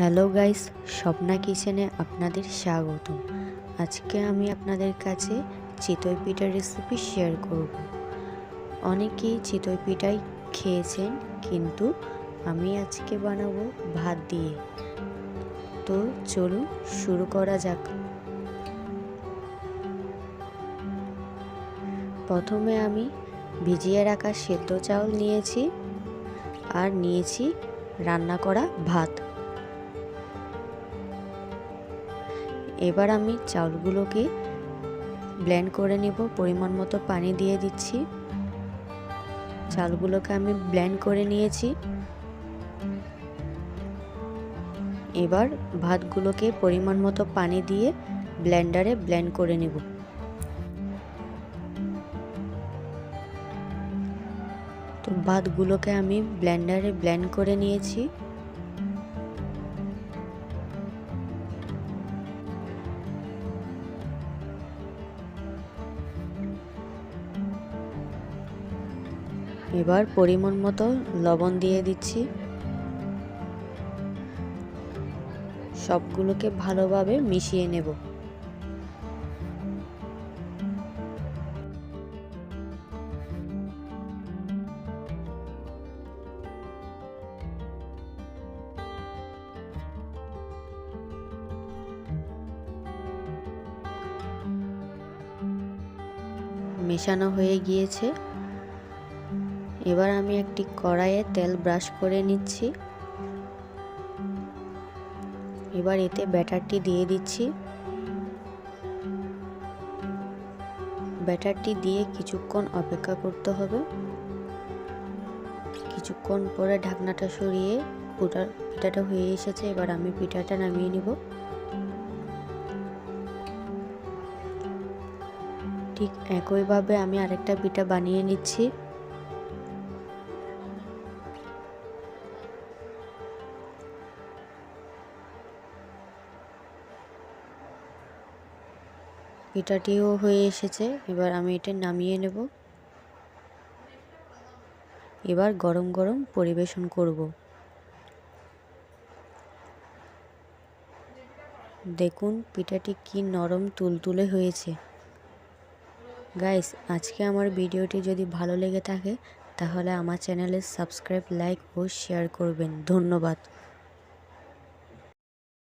Hello guys, Swapna কিচেনে আপনাদের স্বাগতম। আজকে আমি আপনাদের কাছে চিতই পিঠার রেসিপি শেয়ার করব। অনেকেই চিতই পিঠাই খেয়েছেন, কিন্তু আমি আজকে বানাবো ভাত দিয়ে। তো চলুন শুরু করা যাক। প্রথমে আমি ভিজিয়ে রাখা সেদ্ধ চাউল নিয়েছি, আর নিয়েছি রান্না করা ভাত। এবার আমি চাউলগুলোকে ব্লেন্ড করে নেব। পরিমাণ মতো পানি দিয়ে দিচ্ছি। চালগুলোকে আমি ব্লেন্ড করে নিয়েছি। এবার ভাতগুলোকে পরিমাণ মতো পানি দিয়ে ব্লেন্ডারে ব্লেন্ড করে নেব। তো ভাতগুলোকে আমি ব্লেন্ডারে ব্লেন্ড করে নিয়েছি। এবার পরিমাণ মতো লবণ দিয়ে দিচ্ছি। সবগুলোকে ভালোভাবে মিশিয়ে নেব। মেশানো হয়ে গিয়েছে। এবার আমি একটি কড়াইয়ে তেল ব্রাশ করে নিচ্ছি। এবার এতে ব্যাটারটি দিয়ে দিচ্ছি। ব্যাটারটি দিয়ে কিছুক্ষণ অপেক্ষা করতে হবে। কিছুক্ষণ পরে ঢাকনাটা সরিয়ে পুটার পিঠাটা হয়ে এসেছে, এবার আমি পিঠাটা নামিয়ে নিব। ঠিক একইভাবে আমি আরেকটা পিঠা বানিয়ে নিচ্ছি। পিঠাটিও হয়ে এসেছে, এবার আমি এটা নামিয়ে নেব। এবার গরম গরম পরিবেশন করব। দেখুন, পিঠাটি কি নরম তুলতুলে হয়েছে। গাইস, আজকে আমার ভিডিওটি যদি ভালো লেগে থাকে, তাহলে আমার চ্যানেলে সাবস্ক্রাইব, লাইক ও শেয়ার করবেন। ধন্যবাদ।